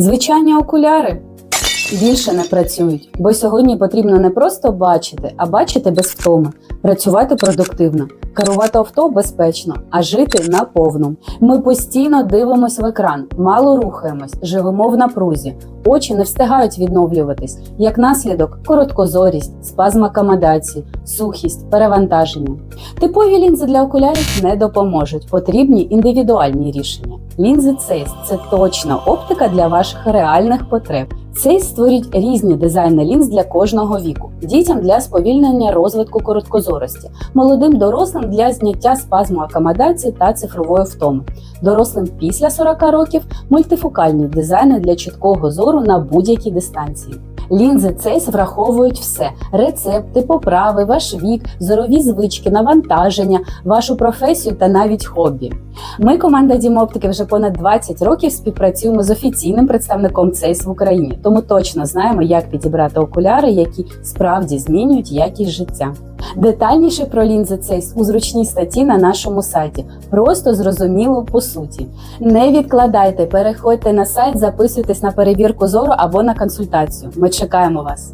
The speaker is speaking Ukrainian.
Звичайні окуляри більше не працюють, бо сьогодні потрібно не просто бачити, а бачити без втоми, працювати продуктивно, керувати авто безпечно, а жити наповну. Ми постійно дивимося в екран, мало рухаємось, живемо в напрузі, очі не встигають відновлюватись. Як наслідок, короткозорість, спазм акомодації, сухість, перевантаження. Типові лінзи для окулярів не допоможуть, потрібні індивідуальні рішення. Лінзи Цейс – це точно оптика для ваших реальних потреб. Цейс створюють різні дизайни лінз для кожного віку, дітям для сповільнення розвитку короткозорості, молодим дорослим для зняття спазму акомодації та цифрової втоми, дорослим після 40 років мультифокальні дизайни для чіткого зору на будь-якій дистанції. Лінзи Цейс враховують все: рецепти, поправи, ваш вік, зорові звички, навантаження, вашу професію та навіть хобі. Ми, команда Дімоптики, вже понад 20 років співпрацюємо з офіційним представником Цейс в Україні, тому точно знаємо, як підібрати окуляри, які справді змінюють якість життя. Детальніше про лінзи Цейс у зручній статті на нашому сайті. Просто зрозуміло по суті. Не відкладайте, переходьте на сайт, записуйтесь на перевірку зору або на консультацію. Ми чекаємо вас.